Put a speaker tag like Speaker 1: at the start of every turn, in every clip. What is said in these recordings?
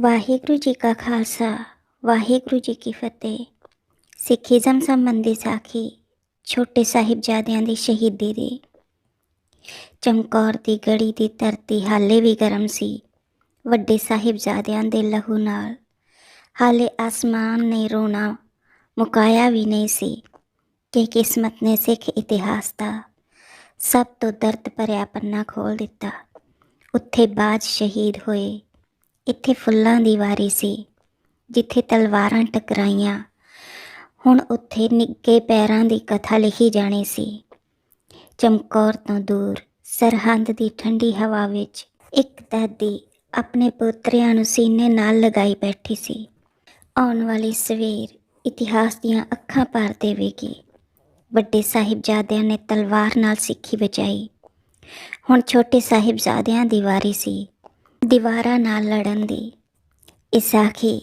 Speaker 1: ਵਾਹਿਗੁਰੂ ਜੀ ਕਾ ਖਾਲਸਾ, ਵਾਹਿਗੁਰੂ ਜੀ ਕੀ ਫਤਿਹ। ਸਿੱਖੀਜ਼ਮ ਸੰਬੰਧੀ ਸਾਖੀ ਛੋਟੇ ਸਾਹਿਬਜ਼ਾਦਿਆਂ ਦੀ ਸ਼ਹੀਦੀ ਦੀ। ਚਮਕੌਰ ਦੀ ਗੜੀ ਦੀ ਧਰਤੀ ਹਾਲੇ ਵੀ ਗਰਮ ਸੀ। ਵੱਡੇ ਸਾਹਿਬਜ਼ਾਦਿਆਂ ਦੇ ਲਹੂ ਨਾਲ ਹਾਲੇ ਆਸਮਾਨ ਨੇ ਰੋਣਾ ਮੁਕਾਇਆ ਵੀ ਨਹੀਂ ਸੀ। ਕਿ ਕਿਸਮਤ ਨੇ ਸਿੱਖ ਇਤਿਹਾਸ ਦਾ ਸਭ ਤੋਂ ਦਰਦ ਭਰਿਆ ਪੰਨਾ ਖੋਲ ਦਿੱਤਾ। ਉੱਥੇ ਬਾਜ ਸ਼ਹੀਦ ਹੋਏ ਇੱਥੇ ਫੁੱਲਾਂ ਦੀ ਵਾਰੀ ਸੀ, ਜਿੱਥੇ ਤਲਵਾਰਾਂ ਟਕਰਾਈਆਂ। ਹੁਣ ਉੱਥੇ ਨਿੱਗੇ ਪੈਰਾਂ ਦੀ ਕਥਾ ਲਿਖੀ ਜਾਣੀ ਸੀ। ਚਮਕੌਰ ਤੋਂ ਦੂਰ, ਸਰਹੰਦ ਦੀ ਠੰਡੀ ਹਵਾ ਵਿੱਚ, ਇੱਕ ਦਾਦੀ ਆਪਣੇ ਪੁੱਤਰਿਆਂ ਨੂੰ ਸੀਨੇ ਨਾਲ ਲਗਾਈ ਬੈਠੀ ਸੀ। ਆਉਣ ਵਾਲੀ ਸਵੇਰ ਇਤਿਹਾਸ ਦੀਆਂ ਅੱਖਾਂ ਭਰ ਦੇਵੇਗੀ ਵੱਡੇ ਸਾਹਿਬਜ਼ਾਦਿਆਂ ਨੇ ਤਲਵਾਰ ਨਾਲ ਸਿੱਖੀ ਬਚਾਈ। ਹੁਣ ਛੋਟੇ ਸਾਹਿਬਜ਼ਾਦਿਆਂ ਦੀ ਵਾਰੀ ਸੀ। ਦੀਵਾਰਾਂ ਨਾਲ ਲੜਨ ਦੀ। ਇਸਾਖੀ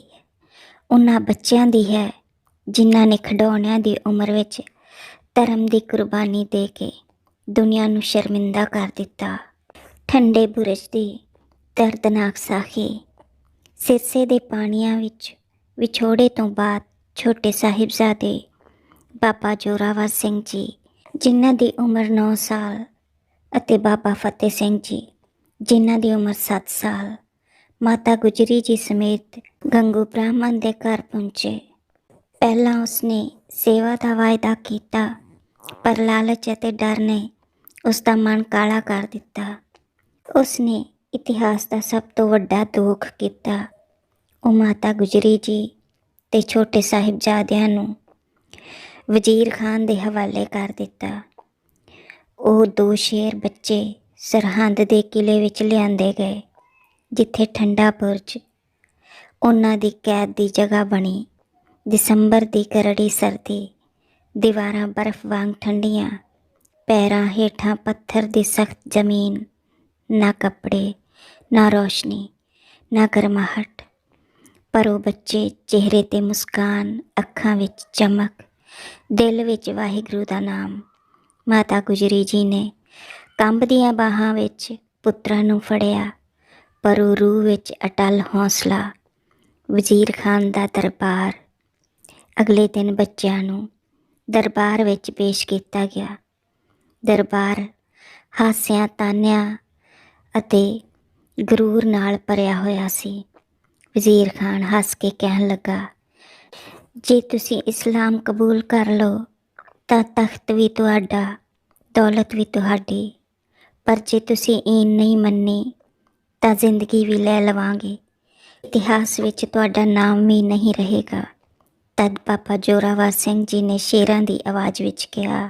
Speaker 1: ਉਹਨਾਂ ਬੱਚਿਆਂ ਦੀ ਹੈ, ਜਿਨ੍ਹਾਂ ਨੇ ਖਿਡੌਣਿਆਂ ਦੀ ਉਮਰ ਵਿੱਚ ਧਰਮ ਦੀ ਕੁਰਬਾਨੀ ਦੇ ਕੇ ਦੁਨੀਆ ਨੂੰ ਸ਼ਰਮਿੰਦਾ ਕਰ ਦਿੱਤਾ। ਠੰਡੇ ਬੁਰਜ ਦੀ ਦਰਦਨਾਕ ਸਾਖੀ। ਸਿਰਸੇ ਦੇ ਪਾਣੀਆਂ ਵਿੱਚ, ਵਿਛੋੜੇ ਤੋਂ ਬਾਅਦ ਛੋਟੇ ਸਾਹਿਬਜ਼ਾਦੇ ਬਾਬਾ ਜੋਰਾਵਰ ਸਿੰਘ ਜੀ, ਜਿਨ੍ਹਾਂ ਦੀ ਉਮਰ 9 ਸਾਲ ਅਤੇ ਬਾਬਾ ਫਤਿਹ ਸਿੰਘ ਜੀ ਜਿਨ੍ਹਾਂ ਦੀ ਉਮਰ 7 ਸਾਲ, ਮਾਤਾ ਗੁਜਰੀ ਜੀ ਸਮੇਤ ਗੰਗੂ ਬ੍ਰਾਹਮਣ ਦੇ ਘਰ ਪਹੁੰਚੇ। ਪਹਿਲਾਂ ਉਸਨੇ ਸੇਵਾ ਦਾ ਵਾਅਦਾ ਕੀਤਾ, ਪਰ ਲਾਲਚ ਅਤੇ ਡਰ ਨੇ ਉਸ ਦਾ ਮਨ ਕਾਲਾ ਕਰ ਦਿੱਤਾ। ਉਸਨੇ ਇਤਿਹਾਸ ਦਾ ਸਭ ਤੋਂ ਵੱਡਾ ਦੁੱਖ ਕੀਤਾ। ਉਹ ਮਾਤਾ ਗੁਜਰੀ ਜੀ ਤੇ ਛੋਟੇ ਸਾਹਿਬਜ਼ਾਦਿਆਂ ਨੂੰ ਵਜ਼ੀਰ ਖਾਨ ਦੇ ਹਵਾਲੇ ਕਰ ਦਿੱਤਾ। ਉਹ ਦੋ ਸ਼ੇਰ ਬੱਚੇ ਸਰਹੰਦ ਦੇ ਕਿਲੇ ਵਿੱਚ ਲਿਆਂਦੇ ਗਏ, ਜਿੱਥੇ ਠੰਡਾ ਬੁਰਜ, ਉਹਨਾਂ ਦੀ ਕੈਦ ਦੀ ਜਗ੍ਹਾ ਬਣੀ, ਦਸੰਬਰ ਦੀ ਕਰੜੀ ਸਰਦੀ, ਦੀਵਾਰਾਂ ਬਰਫ਼ ਵਾਂਗ ਠੰਡੀਆਂ, ਪੈਰਾਂ ਹੇਠਾਂ ਪੱਥਰ ਦੀ ਸਖਤ ਜ਼ਮੀਨ, ਨਾ ਕੱਪੜੇ, ਨਾ ਰੋਸ਼ਨੀ, ਨਾ ਗਰਮਾਹਟ, ਪਰ ਉਹ ਬੱਚੇ ਚਿਹਰੇ ਤੇ ਮੁਸਕਾਨ ਅੱਖਾਂ ਵਿੱਚ ਚਮਕ, ਦਿਲ ਵਿੱਚ ਵਾਹਿਗੁਰੂ ਦਾ ਨਾਮ, ਮਾਤਾ ਗੁਜਰੀ ਜੀ ਨੇ ਕੰਬਦੀਆਂ ਬਾਹਾਂ ਵਿੱਚ ਪੁੱਤਰਾਂ ਨੂੰ ਫੜਿਆ, ਪਰ ਉਹ ਰੂਹ ਵਿੱਚ ਅਟਲ ਹੌਸਲਾ, ਵਜ਼ੀਰ ਖਾਨ ਦਾ ਦਰਬਾਰ। ਅਗਲੇ ਦਿਨ ਬੱਚਿਆਂ ਨੂੰ ਦਰਬਾਰ ਵਿੱਚ ਪੇਸ਼ ਕੀਤਾ ਗਿਆ। ਦਰਬਾਰ ਹਾਸਿਆਂ, ਤਾਨਿਆਂ ਅਤੇ ਗਰੂਰ ਨਾਲ ਭਰਿਆ ਹੋਇਆ ਸੀ। ਵਜ਼ੀਰ ਖਾਨ ਹੱਸ ਕੇ ਕਹਿਣ ਲੱਗਾ, ਜੇ ਤੁਸੀਂ ਇਸਲਾਮ ਕਬੂਲ ਕਰ ਲਓ, ਤਾਂ ਤਖਤ ਵੀ ਤੁਹਾਡਾ, ਦੌਲਤ ਵੀ ਤੁਹਾਡੀ। ਪਰ ਜੇ ਤੁਸੀਂ ਇਹ ਨਹੀਂ ਮੰਨੀ, ਤਾਂ ਜ਼ਿੰਦਗੀ ਵੀ ਲੈ ਲਵਾਂਗੇ। ਇਤਿਹਾਸ ਵਿੱਚ ਤੁਹਾਡਾ ਨਾਮ ਵੀ ਨਹੀਂ ਰਹੇਗਾ। ਤਦ ਪਾਪਾ ਜੋਰਾਵਰ ਸਿੰਘ ਜੀ ਨੇ ਸ਼ੇਰਾਂ ਦੀ ਆਵਾਜ਼ ਵਿੱਚ ਕਿਹਾ,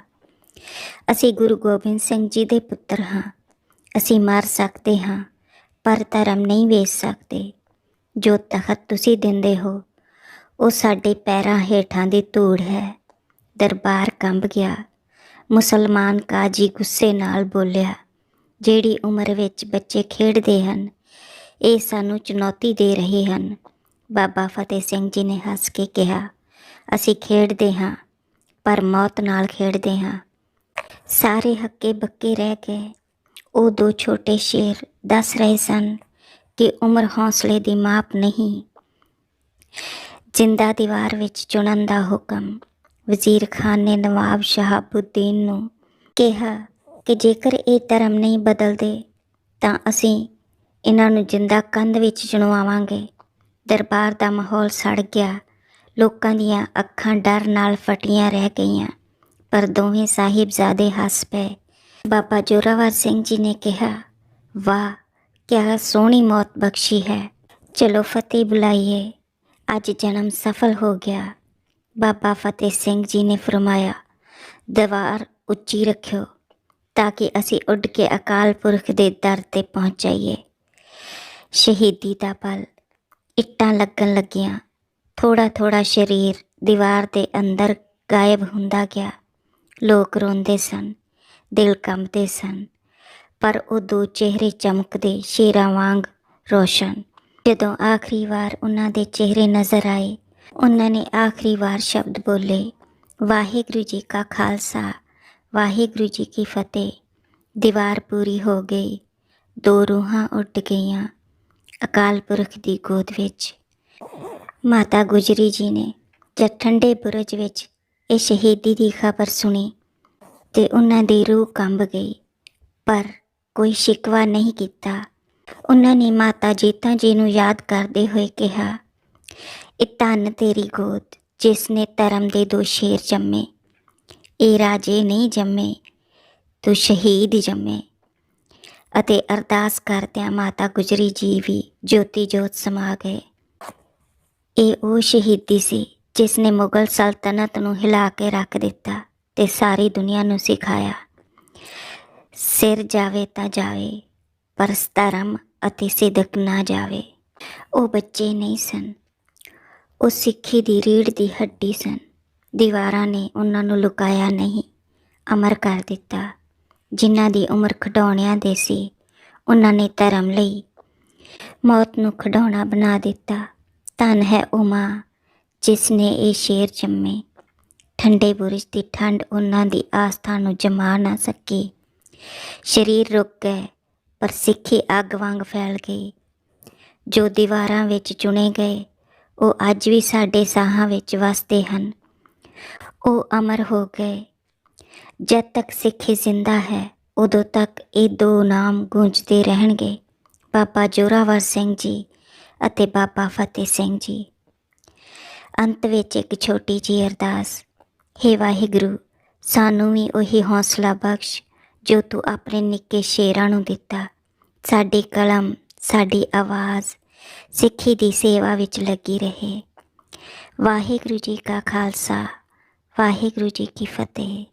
Speaker 1: ਅਸੀਂ ਗੁਰੂ ਗੋਬਿੰਦ ਸਿੰਘ ਜੀ ਦੇ ਪੁੱਤਰ ਹਾਂ। ਅਸੀਂ ਮਾਰ ਸਕਦੇ ਹਾਂ, ਪਰ ਧਰਮ ਨਹੀਂ ਵੇਚ ਸਕਦੇ। ਜੋ ਤਖਤ ਤੁਸੀਂ ਦਿੰਦੇ ਹੋ, ਉਹ ਸਾਡੇ ਪੈਰਾਂ ਹੇਠਾਂ ਦੀ ਧੂੜ ਹੈ। ਦਰਬਾਰ ਕੰਬ ਗਿਆ। ਮੁਸਲਮਾਨ ਕਾਜੀ ਗੁੱਸੇ ਨਾਲ ਬੋਲਿਆ ਜਿਹੜੀ ਉਮਰ ਵਿੱਚ ਬੱਚੇ ਖੇਡਦੇ ਹਨ, ਇਹ ਸਾਨੂੰ ਚੁਣੌਤੀ ਦੇ ਰਹੇ ਹਨ। ਬਾਬਾ ਫਤਿਹ ਸਿੰਘ ਜੀ ਨੇ ਹੱਸ ਕੇ ਕਿਹਾ, ਅਸੀਂ ਖੇਡਦੇ ਹਾਂ, ਪਰ ਮੌਤ ਨਾਲ ਖੇਡਦੇ ਹਾਂ। ਸਾਰੇ ਹੱਕੇ ਬੱਕੇ ਰਹਿ ਗਏ। ਉਹ ਦੋ ਛੋਟੇ ਸ਼ੇਰ ਦੱਸ ਰਹੇ ਸਨ ਕਿ ਉਮਰ ਹੌਸਲੇ ਦੀ ਮਾਪ ਨਹੀਂ। ਜਿੰਦਾ ਦੀਵਾਰ ਵਿੱਚ ਚੁਣਨ ਦਾ ਹੁਕਮ, ਵਜ਼ੀਰ ਖਾਨ ਨੇ ਨਵਾਬ ਸ਼ਹਾਬੁੱਦੀਨ ਨੂੰ ਕਿਹਾ ਕਿ ਜੇਕਰ ਇਹ ਧਰਮ ਨਹੀਂ ਬਦਲਦੇ, ਤਾਂ ਅਸੀਂ ਇਹਨਾਂ ਨੂੰ ਜਿੰਦਾ ਕੰਧ ਵਿੱਚ ਚੁਣਵਾਵਾਂਗੇ ਦਰਬਾਰ ਦਾ ਮਾਹੌਲ ਸੜ ਗਿਆ। ਲੋਕਾਂ ਦੀਆਂ ਅੱਖਾਂ ਡਰ ਨਾਲ ਫਟੀਆਂ ਰਹਿ ਗਈਆਂ, ਪਰ ਦੋਵੇਂ ਸਾਹਿਬਜ਼ਾਦੇ ਹੱਸ ਪਏ। ਬਾਬਾ ਜੋਰਾਵਰ ਸਿੰਘ ਜੀ ਨੇ ਕਿਹਾ, ਵਾਹ, ਕਿਆ ਸੋਹਣੀ ਮੌਤ ਬਖਸ਼ੀ ਹੈ। ਚਲੋ ਫਤਿਹ ਬੁਲਾਈਏ। ਅੱਜ ਜਨਮ ਸਫਲ ਹੋ ਗਿਆ। ਬਾਬਾ ਫਤਿਹ ਸਿੰਘ ਜੀ ਨੇ ਫਰਮਾਇਆ, ਦੀਵਾਰ ਉੱਚੀ ਰੱਖਿਓ। ਤਾਂ ਕਿ ਅਸੀਂ ਉੱਡ ਕੇ ਅਕਾਲ ਪੁਰਖ ਦੇ ਦਰ ਤੇ ਪਹੁੰਚ ਜਾਈਏ। ਸ਼ਹੀਦੀ ਦਾ ਪਲ। ਇੱਟਾਂ ਲੱਗਣ ਲੱਗੀਆਂ। ਥੋੜਾ ਥੋੜਾ ਸ਼ਰੀਰ ਦੀਵਾਰ ਦੇ ਅੰਦਰ ਗਾਇਬ ਹੁੰਦਾ ਗਿਆ। ਲੋਕ ਰੋਂਦੇ ਸਨ, ਦਿਲ ਕੰਬਦੇ ਸਨ, ਪਰ ਉਹ ਦੋ ਚਿਹਰੇ ਚਮਕਦੇ ਸ਼ੇਰਾਂ ਵਾਂਗ ਰੋਸ਼ਨ। ਜਦੋਂ ਆਖਰੀ ਵਾਰ ਉਹਨਾਂ ਦੇ ਚਿਹਰੇ ਨਜ਼ਰ ਆਏ, ਉਹਨਾਂ ਨੇ ਆਖਰੀ ਵਾਰ ਸ਼ਬਦ ਬੋਲੇ, ਵਾਹਿਗੁਰੂ ਜੀ ਕਾ ਖਾਲਸਾ। ਵਾਹਿਗੁਰੂ ਜੀ ਕੀ ਫਤਿਹ। ਦੀਵਾਰ ਪੂਰੀ ਹੋ ਗਈ। ਦੋ ਰੂਹਾਂ ਉੱਡ ਗਈਆਂ ਅਕਾਲ ਪੁਰਖ ਦੀ ਗੋਦ ਵਿੱਚ। ਮਾਤਾ ਗੁਜਰੀ ਜੀ ਨੇ ਜਦ ਠੰਡੇ ਬੁਰਜ ਵਿੱਚ ਇਹ ਸ਼ਹੀਦੀ ਦੀ ਖਬਰ ਸੁਣੀ ਤੇ ਉਹਨਾਂ ਦੀ ਰੂਹ ਕੰਬ ਗਈ। ਪਰ ਕੋਈ ਸ਼ਿਕਵਾ ਨਹੀਂ ਕੀਤਾ। ਉਹਨਾਂ ਨੇ ਮਾਤਾ ਜੀਤਾ ਜੀ ਨੂੰ ਯਾਦ ਕਰਦੇ ਹੋਏ ਕਿਹਾ, ਇਹ ਧੰਨ ਤੇਰੀ ਗੋਦ, ਜਿਸ ਨੇ ਧਰਮ ਦੇ ਦੋ ਸ਼ੇਰ ਜੰਮੇ। ਇਹ ਰਾਜੇ ਨਹੀਂ ਜੰਮੇ, ਤੂੰ ਸ਼ਹੀਦ ਜੰਮੇ। ਅਤੇ ਅਰਦਾਸ ਕਰਦਿਆਂ ਮਾਤਾ ਗੁਜਰੀ ਜੀ ਵੀ ਜੋਤੀ ਜੋਤ ਸਮਾ ਗਏ। ਇਹ ਉਹ ਸ਼ਹੀਦੀ ਸੀ ਜਿਸ ਨੇ ਮੁਗਲ ਸਲਤਨਤ ਨੂੰ ਹਿਲਾ ਕੇ ਰੱਖ ਦਿੱਤਾ ਤੇ ਸਾਰੀ ਦੁਨੀਆ ਨੂੰ ਸਿਖਾਇਆ। ਸਿਰ ਜਾਵੇ ਤਾਂ ਜਾਵੇ, ਪਰ ਧਰਮ ਅਤੇ ਸਿਦਕ ਨਾ ਜਾਵੇ। ਉਹ ਬੱਚੇ ਨਹੀਂ ਸਨ। ਉਹ ਸਿੱਖੀ ਦੀ ਰੀੜ ਦੀ ਹੱਡੀ ਸਨ। ਦੀਵਾਰਾਂ ਨੇ ਉਹਨਾਂ ਨੂੰ ਲੁਕਾਇਆ ਨਹੀਂ, ਅਮਰ ਕਰ ਦਿੱਤਾ। ਜਿਨ੍ਹਾਂ ਦੀ ਉਮਰ ਖਡੌਣਿਆਂ ਦੇ ਸੀ, ਉਹਨਾਂ ਨੇ ਧਰਮ ਲਈ ਮੌਤ ਨੂੰ ਖਡੌਣਾ ਬਣਾ ਦਿੱਤਾ। ਧਨ ਹੈ ਉਹ ਮਾਂ ਜਿਸ ਨੇ ਇਹ ਸ਼ੇਰ ਜੰਮੇ। ਠੰਡੇ ਬੁਰਜ ਦੀ ਠੰਡ ਉਹਨਾਂ ਦੀ ਆਸਥਾ ਨੂੰ ਜਮਾ ਨਾ ਸਕੀ। ਸਰੀਰ ਰੁਕ ਗਏ, ਪਰ ਸਿੱਖੀ ਅੱਗ ਵਾਂਗ ਫੈਲ ਗਈ। ਜੋ ਦੀਵਾਰਾਂ ਵਿੱਚ ਚੁਣੇ ਗਏ, ਉਹ ਅੱਜ ਵੀ ਸਾਡੇ ਸਾਹਾਂ ਵਿੱਚ ਵਸਦੇ ਹਨ। ਉਹ ਅਮਰ ਹੋ ਗਏ ਜਦ ਤੱਕ ਸਿੱਖੀ ਜ਼ਿੰਦਾ ਹੈ ਉਦੋਂ ਤੱਕ ਇਹ ਦੋ ਨਾਮ ਗੂੰਜਦੇ ਰਹਿਣਗੇ ਬਾਬਾ ਜੋਰਾਵਰ ਸਿੰਘ ਜੀ ਅਤੇ ਬਾਬਾ ਫਤਿਹ ਸਿੰਘ ਜੀ ਅੰਤ ਵਿੱਚ ਇੱਕ ਛੋਟੀ ਜਿਹੀ ਅਰਦਾਸ ਹੇ ਵਾਹਿਗੁਰੂ ਸਾਨੂੰ ਵੀ ਉਹੀ ਹੌਸਲਾ ਬਖਸ਼ ਜੋ ਤੂੰ ਆਪਣੇ ਨਿੱਕੇ ਸ਼ੇਰਾਂ ਨੂੰ ਦਿੱਤਾ ਸਾਡੀ ਕਲਮ ਸਾਡੀ ਆਵਾਜ਼ ਸਿੱਖੀ ਦੀ ਸੇਵਾ ਵਿੱਚ ਲੱਗੀ ਰਹੇ ਵਾਹਿਗੁਰੂ ਜੀ ਕਾ ਖਾਲਸਾ ਵਾਹਿਗੁਰੂ ਜੀ ਕੀ ਫਤਿਹ।